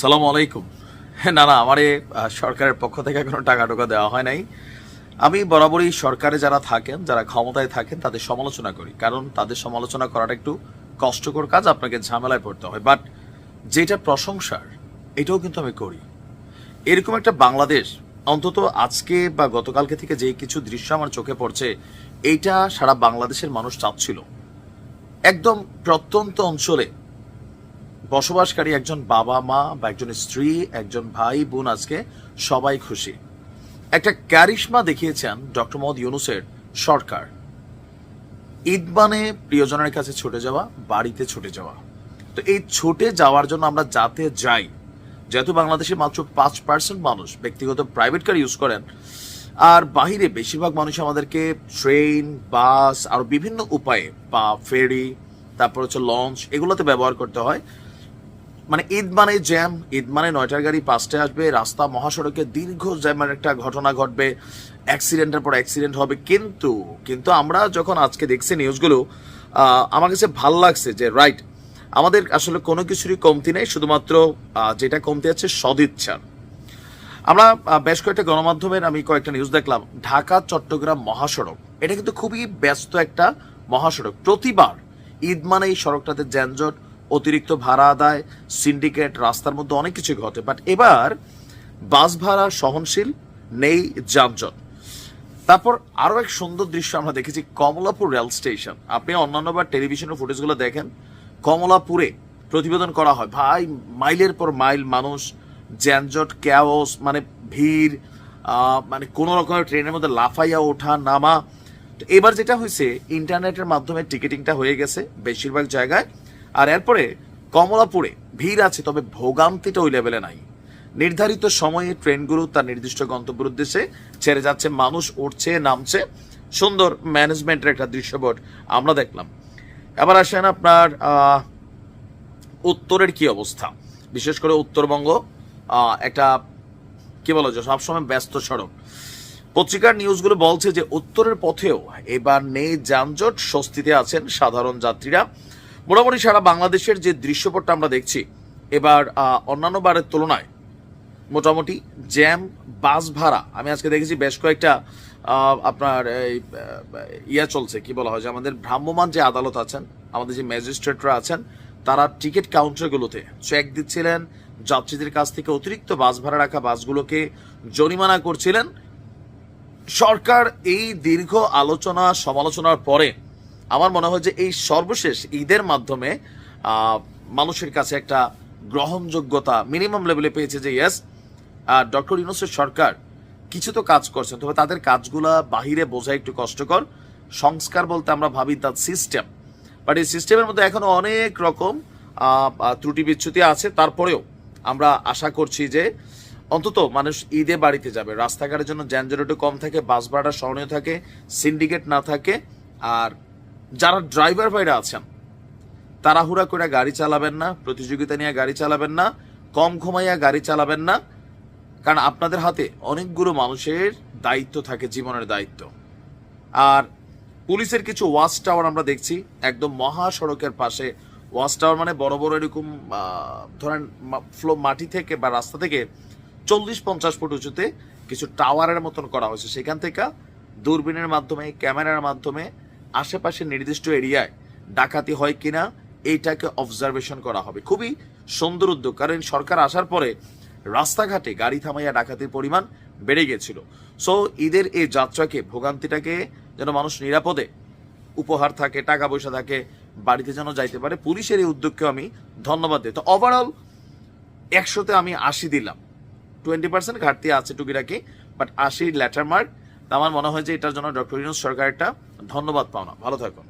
সালাম আলাইকুম। না না, আমারে সরকারের পক্ষ থেকে কোনো টাকা টোকা দেওয়া হয় নাই। আমি বরাবরই সরকারে যারা থাকেন, যারা ক্ষমতায় থাকেন, তাদের সমালোচনা করি। কারণ তাদের সমালোচনা করাটা একটু কষ্টকর কাজ, আপনাকে ঝামেলায় পড়তে হয়। বাট যেটা প্রশংসার, এটাও কিন্তু আমি করি। এরকম একটা বাংলাদেশ, অন্তত আজকে বা গতকালকে থেকে যে কিছু দৃশ্য আমার চোখে পড়ছে, এইটা সারা বাংলাদেশের মানুষ চাচ্ছিল। একদম প্রত্যন্ত অঞ্চলে বসবাসকারী একজন বাবা মা বা একজন স্ত্রী, একজন ভাই, বোন আজকে সবাই খুশি। একটা ক্যারিশমা দেখিয়েছেন ডক্টর মোহাম্মদ ইউনুসের সরকার। ঈদ মানে প্রিয়জনের কাছে ছুটে যাওয়া, বাড়িতে ছুটে যাওয়া। তো এই ছুটে যাওয়ার জন্য আমরা যাতে যাই, যেহেতু বাংলাদেশে মাত্র পাঁচ পার্সেন্ট মানুষ ব্যক্তিগত প্রাইভেট কার ইউজ করেন, আর বাহিরে বেশিরভাগ মানুষ আমাদেরকে ট্রেন বাস আর বিভিন্ন উপায়ে বা ফেরি তারপর হচ্ছে লঞ্চ এগুলোতে ব্যবহার করতে হয়। মানে ঈদ মানে জ্যাম, ঈদ মানে নয়টার গাড়ি পাঁচটায় আসবে, রাস্তা মহাসড়কে দীর্ঘ জ্যামের একটা ঘটনা ঘটবে অ্যাক্সিডেন্টের পর অ্যাক্সিডেন্ট হবে। কিন্তু কিন্তু আমরা যখন আজকে দেখছি নিউজগুলো আমার কাছে ভালো লাগছে যে রাইট আমাদের আসলে কোনো কিছুরই কমতি নেই, শুধুমাত্র যেটা কমতি আছে সদিচ্ছার। আমরা বেশ কয়েকটা গণমাধ্যমের আমি কয়েকটা নিউজ দেখলাম। ঢাকা, চট্টগ্রাম মহাসড়ক। এটা কিন্তু খুবই ব্যস্ত একটা মহাসড়ক। প্রতিবার ঈদ মানে এই সড়কটাতে যানজট অতিরিক্ত ভাড়া আদায় সিন্ডিকেট রাস্তার মধ্যে অনেক কিছু ঘটে। বাট এবার বাস ভাড়া সহনশীল, নেই যানজট। তারপর আরও এক সুন্দর দৃশ্য আমরা দেখেছি, কমলাপুর রেল স্টেশন। আপনি অন্যান্য বার টেলিভিশনের ফুটেজগুলো দেখেন, কমলাপুরে প্রতিবেদন করা হয়, ভাই, মাইলের পর মাইল মানুষ, যানজট ক্যাওস মানে ভিড় মানে কোনো রকমের ট্রেনের মধ্যে লাফাইয়া ওঠা, নামা। এবার যেটা হয়েছে ইন্টারনেটের মাধ্যমে টিকিটিংটা হয়ে গেছে, বেশিরভাগ জায়গায়। আর এরপরে কমলাপুরে ভিড় আছে, তবে ভোগান্তিটা ওই লেভেলে নাই। নির্ধারিত সময়ে ট্রেনগুলো তার নির্দিষ্ট গন্তব্যের উদ্দেশ্যে ছেড়ে যাচ্ছে, মানুষ উঠছে, নামছে। সুন্দর ম্যানেজমেন্টের একটা দৃশ্যপট আমরা দেখলাম। এবার আসেন আপনার উত্তরের কি অবস্থা? বিশেষ করে উত্তরবঙ্গ একটা, কি বলা যায় সবসময় ব্যস্ত সড়ক। পত্রিকার নিউজগুলো বলছে যে উত্তরের পথেও এবার নেই যানজট, স্বস্তিতে আছেন সাধারণ যাত্রীরা। মোটামুটি সারা বাংলাদেশের যে দৃশ্যপটটা আমরা দেখছি, এবার অন্যান্য বারের তুলনায় মোটামুটি জ্যাম, বাস ভাড়া, আমি আজকে দেখেছি বেশ কয়েকটা আপনার এই ইয়া চলছে, কি বলা হয়, যে আমাদের ভ্রাম্যমান যে আদালত আছেন, আমাদের যে ম্যাজিস্ট্রেটরা আছেন, তারা টিকিট কাউন্টারগুলোতে চেক দিচ্ছিলেন, যাত্রীদের কাছ থেকে অতিরিক্ত বাস ভাড়া রাখা বাসগুলোকে জরিমানা করছিলেন। সরকার এই দীর্ঘ আলোচনা, সমালোচনার পরে আমার মনে হয় যে এই সর্বশেষ ঈদের মাধ্যমে মানুষের কাছে একটা গ্রহণযোগ্যতা মিনিমাম লেভেলে পেয়েছে যে ইয়েস ডক্টর ইউনুসের সরকার কিছু তো কাজ করছেন তবে তাদের কাজগুলা বাহিরে বোঝা একটু কষ্টকর। সংস্কার বলতে আমরা ভাবি তার সিস্টেম বাট এই সিস্টেমের মধ্যে এখনও অনেক রকম ত্রুটি বিচ্যুতি আছে। তারপরেও আমরা আশা করছি যে, অন্তত মানুষ ঈদে বাড়িতে যাবে। রাস্তাঘাটের জন্য যানজট একটু কম থাকে, বাস ভাড়া সহনীয় থাকে সিন্ডিকেট না থাকে, আর যারা ড্রাইভার ভাইরা আছেন, তাড়াহুড়া করে গাড়ি চালাবেন না, প্রতিযোগিতা নিয়ে গাড়ি চালাবেন না, কম ঘুমাইয়া গাড়ি চালাবেন না, কারণ আপনাদের হাতে অনেকগুলো মানুষের দায়িত্ব থাকে, জীবনের দায়িত্ব। আর পুলিশের কিছু ওয়াচ টাওয়ার আমরা দেখছি, একদম মহাসড়কের পাশে। ওয়াচ টাওয়ার মানে বড় বড় এরকম ধরেন ফ্লো মাটি থেকে বা রাস্তা থেকে চল্লিশ পঞ্চাশ ফুট উঁচুতে কিছু টাওয়ারের মতন করা হয়েছে। সেখান থেকে দূরবীনের মাধ্যমে, ক্যামেরার মাধ্যমে আশেপাশে নির্দিষ্ট এরিয়ায় ডাকাতি হয় কিনা, এইটাকে অবজারভেশন করা হবে। খুবই সুন্দর উদ্যোগ, কারণ সরকার আসার পরে রাস্তাঘাটে গাড়ি থামাইয়া ডাকাতির পরিমাণ বেড়ে গেছিল। সো ঈদের এই যাত্রাকে, ভোগান্তিটাকে যেন মানুষ নিরাপদে উপহার থাকে টাকা পয়সা থাকে, বাড়িতে যেন যাইতে পারে, পুলিশের এই উদ্যোগকে আমি ধন্যবাদ দিই। তো ওভারঅল একশোতে আমি আশি দিলাম। টোয়েন্টি পার্সেন্ট ঘাটতি আছে টুকিটাকি বাট আশি লেটার মার্ক। আমার মনে হয় যে এটার জন্য ডক্টর ইউনুস সরকার একটা ধন্যবাদ পাওনা। ভালো থাকুন